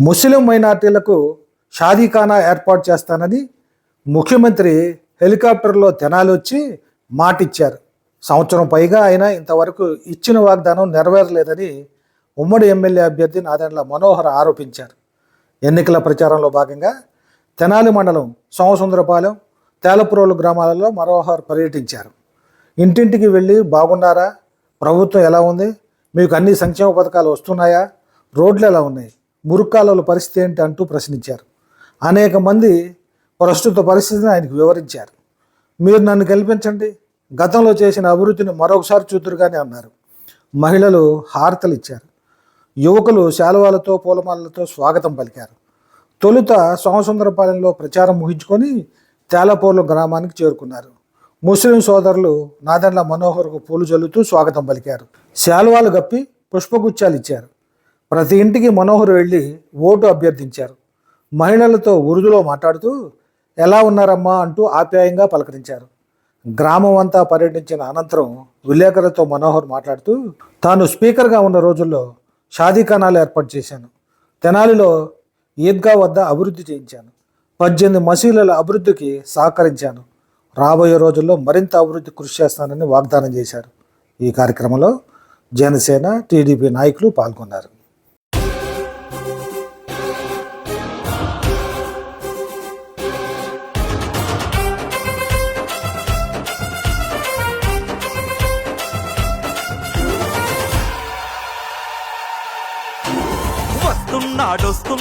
ముస్లిం మైనార్టీలకు షాదీఖానా ఏర్పాటు చేస్తానని ముఖ్యమంత్రి హెలికాప్టర్లో తెనాలి వచ్చి మాటిచ్చారు. సంవత్సరం పైగా ఆయన ఇంతవరకు ఇచ్చిన వాగ్దానం నెరవేరలేదని ఉమ్మడి ఎమ్మెల్యే అభ్యర్థి నాదెండ్ల మనోహర్ ఆరోపించారు. ఎన్నికల ప్రచారంలో భాగంగా తెనాలి మండలం సోమసుందరపాలెం తేలపురోలు గ్రామాలలో మనోహర్ పర్యటించారు. ఇంటింటికి వెళ్ళి బాగున్నారా? ప్రభుత్వం ఎలా ఉంది? మీకు అన్ని సంక్షేమ పథకాలు వస్తున్నాయా? రోడ్లు ఎలా ఉన్నాయి? మురుక్కాలలో పరిస్థితి ఏంటి అంటూ ప్రశ్నించారు. అనేక మంది ప్రస్తుత పరిస్థితిని ఆయనకు వివరించారు. మీరు నన్ను గెలిపించండి. గతంలో చేసిన అభివృద్ధిని మరొకసారి చూతురుగానే అన్నారు. మహిళలు హారతలు ఇచ్చారు. యువకులు శాలువాలతో పూలమాలలతో స్వాగతం పలికారు. తొలుత సోమసుందరపాలెంలో ప్రచారం ముగించుకొని తేలపూర్ల గ్రామానికి చేరుకున్నారు. ముస్లిం సోదరులు నాదెండ్ల మనోహర్కు పూలు జల్లుతూ స్వాగతం పలికారు. శాలువాలు గప్పి పుష్పగుచ్చాలు ఇచ్చారు. ప్రతి ఇంటికి మనోహర్ వెళ్ళి ఓటు అభ్యర్థించారు. మహిళలతో ఉరుదులో మాట్లాడుతూ ఎలా ఉన్నారమ్మా? అంటూ ఆప్యాయంగా పలకరించారు. గ్రామం అంతా పర్యటించిన అనంతరం విలేకరులతో మనోహర్ మాట్లాడుతూ తాను స్పీకర్గా ఉన్న రోజుల్లో షాదీఖానాలు ఏర్పాటు చేశాను. తెనాలిలో ఈద్గా వద్ద అభివృద్ధి చేయించాను. పద్దెనిమిది మసీదుల అభివృద్ధికి సహకరించాను. రాబోయే రోజుల్లో మరింత అభివృద్ధి కృషి చేస్తానని వాగ్దానం చేశారు. ఈ కార్యక్రమంలో జనసేన టీడీపీ నాయకులు పాల్గొన్నారు.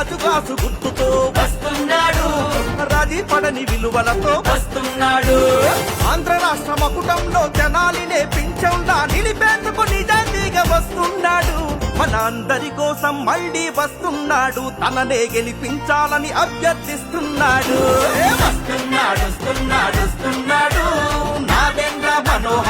గాజు గాసు గుర్తుతో వస్తున్నాడు. రది పడని విలువలతో వస్తున్నాడు. ఆంధ్ర రాష్ట్ర మకుటంలో జనాలినే పింఛంలా నిలిపేందుకు నిజాతీగా వస్తున్నాడు. మన అందరి కోసం మళ్ళీ వస్తున్నాడు. తననే గెలిపించాలని అభ్యర్థిస్తున్నాడు. వస్తున్నాడు వస్తున్నాడు వస్తున్నాడు. నాదేంద్ర మనోహర్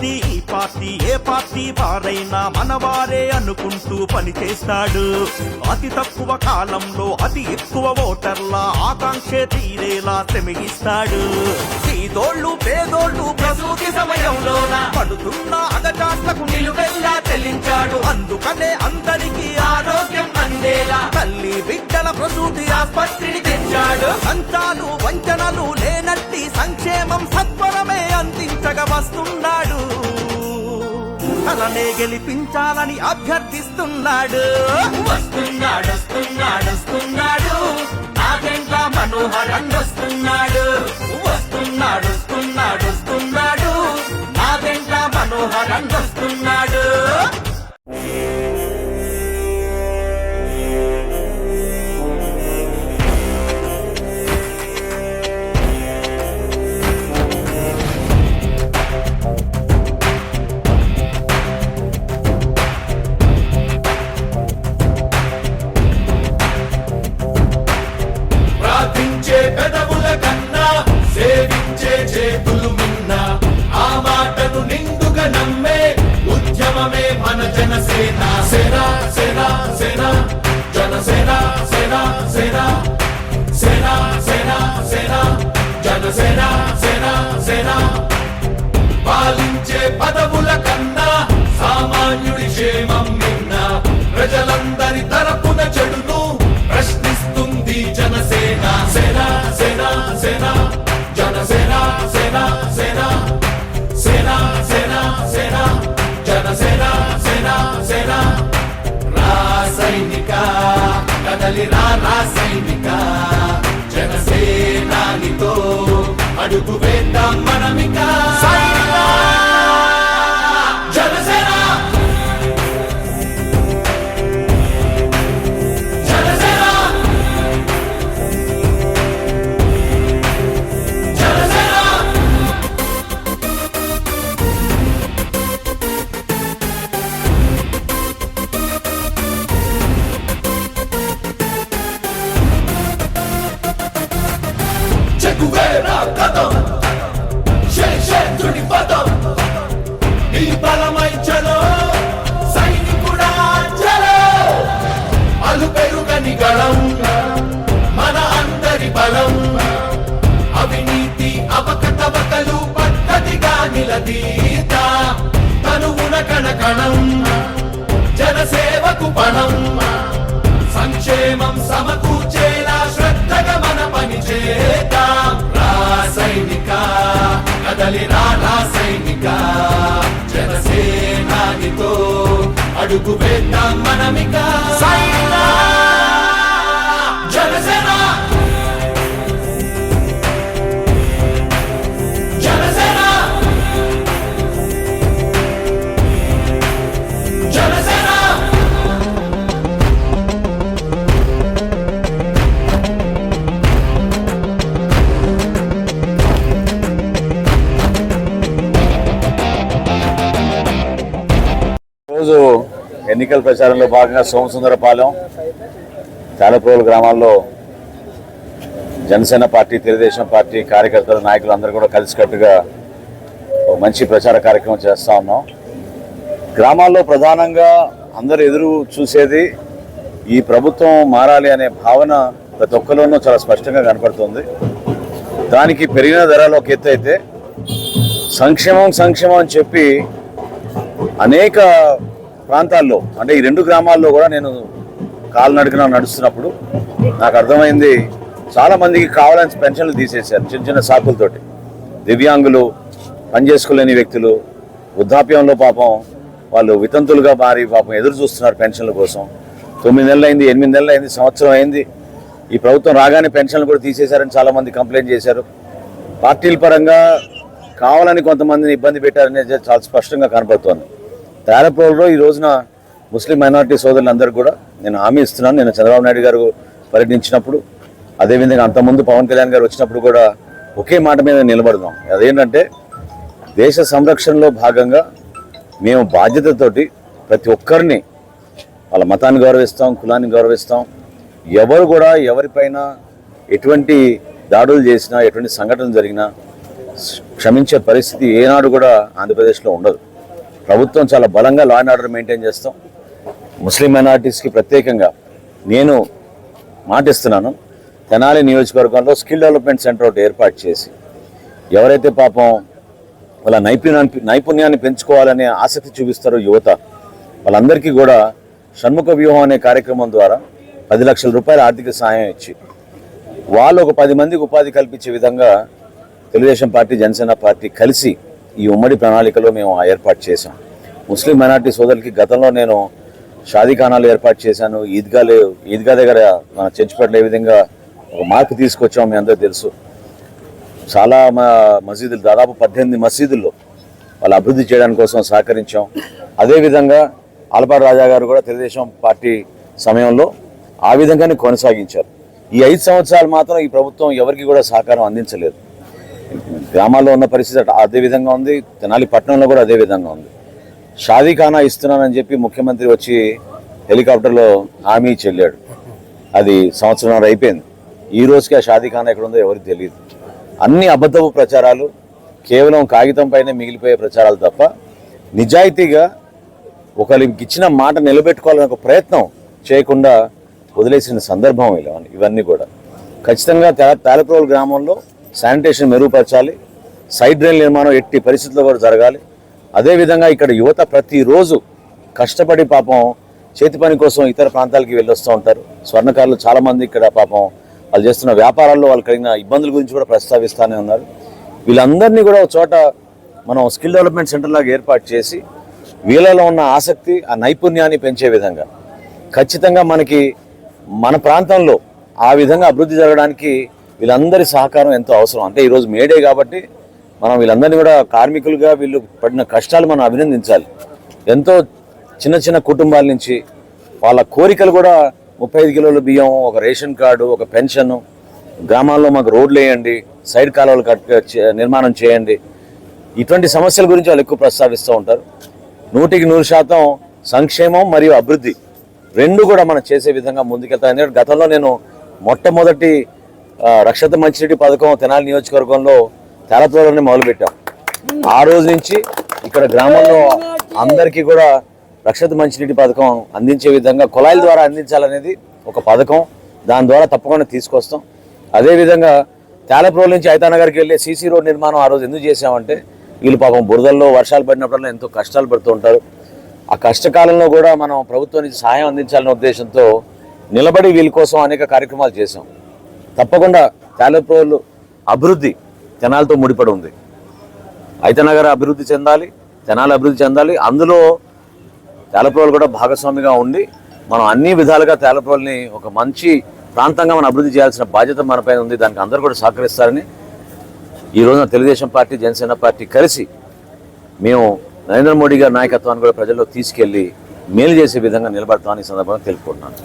పార్టీ ఈ పార్టీ ఏ పార్టీ వారైనా మనవారే అనుకుంటూ పనిచేస్తాడు అతి తక్కువ కాలంలో అతి ఎక్కువ ఓటర్ల ఆకాంక్ష తీరేలా శ్రమిస్తాడు. పేదోళ్ళు పేదోళ్ళు ప్రసూతి సమయంలోన పడుతున్న అగచాట్లకు నిలువెల్లా చెల్లించాడు. అందుకనే అందరికీ ఆరోగ్యం తల్లి బిడ్డల ప్రసూతి ఆస్పత్రిని తెచ్చాడు. సంచాలు వంచనలు లేనట్టి సంక్షేమం సత్వరమే అందించగా వస్తున్నాడు. తననే గెలిపించాలని అభ్యర్థిస్తున్నాడు. వస్తున్నాడు వస్తున్నాడు వస్తున్నాడు. నాగెంట్ల వస్తున్నాడు జనసేన సేన సేన సేన జనసేన సేన సేన సేన సేన సేన జనసేన సేన సేన. పాలించే పదవుల కదలి రా రాసైనిక జనసేనానితో అడుగు అడుగు వేద్దాం మనమిక. జనసేన. జనసేన. జనసేన. రోజు ఎన్నికల ప్రచారంలో భాగంగా సోమసుందరపాలెం తాలపూలు గ్రామాల్లో జనసేన పార్టీ తెలుగుదేశం పార్టీ కార్యకర్తలు నాయకులు అందరూ కూడా కలిసికట్టుగా ఒక మంచి ప్రచార కార్యక్రమం చేస్తా ఉన్నాం. గ్రామాల్లో ప్రధానంగా అందరూ ఎదురు చూసేది ఈ ప్రభుత్వం మారాలి అనే భావన ప్రతి ఒక్కరిలోనూ చాలా స్పష్టంగా కనపడుతుంది. దానికి పెరిగిన ధరలో ఒక ఎత్తు అయితే సంక్షేమం సంక్షేమం అని చెప్పి అనేక ప్రాంతాల్లో అంటే ఈ రెండు గ్రామాల్లో కూడా నేను కాలినడకన నడుస్తున్నప్పుడు నాకు అర్థమైంది చాలా మందికి కావాలని పెన్షన్లు తీసేశారు చిన్న చిన్న సాకులతోటి. దివ్యాంగులు పనిచేసుకోలేని వ్యక్తులు వృద్ధాప్యంలో పాపం వాళ్ళు వితంతులుగా మారి పాపం ఎదురు చూస్తున్నారు పెన్షన్ల కోసం. తొమ్మిది నెలలు అయింది ఎనిమిది నెలలు అయింది సంవత్సరం అయింది. ఈ ప్రభుత్వం రాగానే పెన్షన్లు కూడా తీసేశారని చాలామంది కంప్లైంట్ చేశారు. పార్టీల పరంగా కావాలని కొంతమందిని ఇబ్బంది పెట్టారనేది చాలా స్పష్టంగా కనపడుతోంది. తేరప్రోల్లో ఈ రోజున ముస్లిం మైనార్టీ సోదరులందరూ కూడా నేను హామీ ఇస్తున్నాను. నేను చంద్రబాబు నాయుడు గారు పర్యటించినప్పుడు అదేవిధంగా అంతకుముందు పవన్ కళ్యాణ్ గారు వచ్చినప్పుడు కూడా ఒకే మాట మీద నిలబడదాం. అదేంటంటే దేశ సంరక్షణలో భాగంగా మేము బాధ్యతతోటి ప్రతి ఒక్కరిని వాళ్ళ మతాన్ని గౌరవిస్తాం కులాన్ని గౌరవిస్తాం. ఎవరు కూడా ఎవరిపైన ఎటువంటి దాడులు చేసినా ఎటువంటి సంఘటనలు జరిగినా క్షమించే పరిస్థితి ఏనాడు కూడా ఆంధ్రప్రదేశ్లో ఉండదు. ప్రభుత్వం చాలా బలంగా లా అండ్ ఆర్డర్ మెయింటైన్ చేస్తాం. ముస్లిం మైనార్టీస్కి ప్రత్యేకంగా నేను మాటిస్తున్నాను. తెనాలి నియోజకవర్గంలో స్కిల్ డెవలప్మెంట్ సెంటర్ ఒకటి ఏర్పాటు చేసి ఎవరైతే పాపం వాళ్ళ నైపుణ్యాన్ని నైపుణ్యాన్ని పెంచుకోవాలనే ఆసక్తి చూపిస్తారో యువత వాళ్ళందరికీ కూడా షణ్ముఖ వ్యూహం అనే కార్యక్రమం ద్వారా పది లక్షల రూపాయల ఆర్థిక సహాయం ఇచ్చి వాళ్ళు ఒక పది మందికి ఉపాధి కల్పించే విధంగా తెలుగుదేశం పార్టీ జనసేన పార్టీ కలిసి ఈ ఉమ్మడి ప్రణాళికలో మేము ఆ ఏర్పాటు చేశాం. ముస్లిం మైనార్టీ సోదరులకి గతంలో నేను షాదీఖానాలు ఏర్పాటు చేశాను. ఈద్గాలు ఈద్గా దగ్గర మన చెంచుపేటలో విధంగా ఒక మార్పు తీసుకొచ్చాం మీ అందరూ తెలుసు. చాలా మా మసీదులు దాదాపు పద్దెనిమిది మసీదుల్లో వాళ్ళు అభివృద్ధి చేయడానికి కోసం సహకరించాం. అదేవిధంగా ఆలపాటి రాజా గారు కూడా తెలుగుదేశం పార్టీ సమయంలో ఆ విధంగానే కొనసాగించారు. ఈ ఐదు సంవత్సరాలు మాత్రం ఈ ప్రభుత్వం ఎవరికి కూడా సహకారం అందించలేదు. గ్రామాల్లో ఉన్న పరిస్థితి అదే విధంగా ఉంది. తెనాలి పట్టణంలో కూడా అదే విధంగా ఉంది. షాదీఖానా ఇస్తున్నానని చెప్పి ముఖ్యమంత్రి వచ్చి హెలికాప్టర్లో హామీ చెల్లాడు. అది సంవత్సరం అయిపోయింది. ఈ రోజుకి ఆ షాదీఖానా ఎక్కడ ఉందో ఎవరికి తెలియదు. అన్ని అబద్ధపు ప్రచారాలు కేవలం కాగితం పైన మిగిలిపోయే ప్రచారాలు తప్ప నిజాయితీగా ఒకరికి ఇచ్చిన మాట నిలబెట్టుకోవాలనే ఒక ప్రయత్నం చేయకుండా వదిలేసిన సందర్భం ఇలా ఇవన్నీ కూడా. ఖచ్చితంగా తే- గ్రామంలో శానిటేషన్ మెరుగుపరచాలి సైడ్ డ్రైన్ నిర్మాణం ఎట్టి పరిస్థితుల్లో కూడా జరగాలి. అదేవిధంగా ఇక్కడ యువత ప్రతిరోజు కష్టపడి పాపం చేతి పని కోసం ఇతర ప్రాంతాలకి వెళ్ళొస్తూ ఉంటారు. స్వర్ణకారులు చాలామంది ఇక్కడ పాపం వాళ్ళు చేస్తున్న వ్యాపారాల్లో వాళ్ళు కలిగిన ఇబ్బందుల గురించి కూడా ప్రస్తావిస్తూనే ఉన్నారు. వీళ్ళందరినీ కూడా ఒక చోట మనం స్కిల్ డెవలప్మెంట్ సెంటర్ లాగా ఏర్పాటు చేసి వీళ్ళలో ఉన్న ఆసక్తి ఆ నైపుణ్యాన్ని పెంచే విధంగా. ఖచ్చితంగా మనకి మన ప్రాంతంలో ఆ విధంగా అభివృద్ధి జరగడానికి వీళ్ళందరి సహకారం ఎంతో అవసరం. అంటే ఈరోజు మేడే కాబట్టి మనం వీళ్ళందరినీ కూడా కార్మికులుగా వీళ్ళు పడిన కష్టాలు మనం అభినందించాలి. ఎంతో చిన్న చిన్న కుటుంబాల నుంచి వాళ్ళ కోరికలు కూడా ముప్పై ఐదు కిలోల బియ్యం ఒక రేషన్ కార్డు ఒక పెన్షన్ గ్రామాల్లో మాకు రోడ్లు వేయండి సైడ్ కాలువలు కట్ నిర్మాణం చేయండి. ఇటువంటి సమస్యల గురించి వాళ్ళు ఎక్కువ ప్రస్తావిస్తూ ఉంటారు. నూటికి నూరు శాతం సంక్షేమం మరియు అభివృద్ధి రెండు కూడా మనం చేసే విధంగా ముందుకెళ్తాం ఎందుకంటే గతంలో నేను మొట్టమొదటి రక్షత మంచినీటి పథకం తెనాలి నియోజకవర్గంలో తెలతోలోనే మొదలుపెట్టాం. ఆ రోజు నుంచి ఇక్కడ గ్రామంలో అందరికీ కూడా రక్షత మంచినీటి పథకం అందించే విధంగా కుళాయిల ద్వారా అందించాలనేది ఒక పథకం. దాని ద్వారా తప్పకుండా తీసుకొస్తాం. అదేవిధంగా తేలప్రోల్ నుంచి ఐతానగర్కి వెళ్ళే సీసీ రోడ్ నిర్మాణం ఆ రోజు ఎందుకు చేసామంటే వీళ్ళు పాపం బురదల్లో వర్షాలు పడినప్పుడల్లా ఎంతో కష్టాలు పడుతూ ఉంటారు. ఆ కష్టకాలంలో కూడా మనం ప్రభుత్వం నుంచి సహాయం అందించాలనే ఉద్దేశంతో నిలబడి వీళ్ళ కోసం అనేక కార్యక్రమాలు చేశాం. తప్పకుండా తేలప్రోలు అభివృద్ధి తెనాలతో ముడిపడి ఉంది. ఐతనగర్ అభివృద్ధి చెందాలి జనాలు అభివృద్ధి చెందాలి. అందులో తేలప్రోలు కూడా భాగస్వామిగా ఉండి మనం అన్ని విధాలుగా తేలప్రోల్ని ఒక మంచి ప్రాంతంగా మనం అభివృద్ధి చేయాల్సిన బాధ్యత మనపై ఉంది. దానికి అందరూ కూడా సహకరిస్తారని ఈ రోజున తెలుగుదేశం పార్టీ జనసేన పార్టీ కలిసి మేము నరేంద్ర మోడీ గారి నాయకత్వాన్ని కూడా ప్రజల్లో తీసుకెళ్ళి మేలు చేసే విధంగా నిలబడతామని ఈ సందర్భంగా తెలుపుకుంటున్నాను.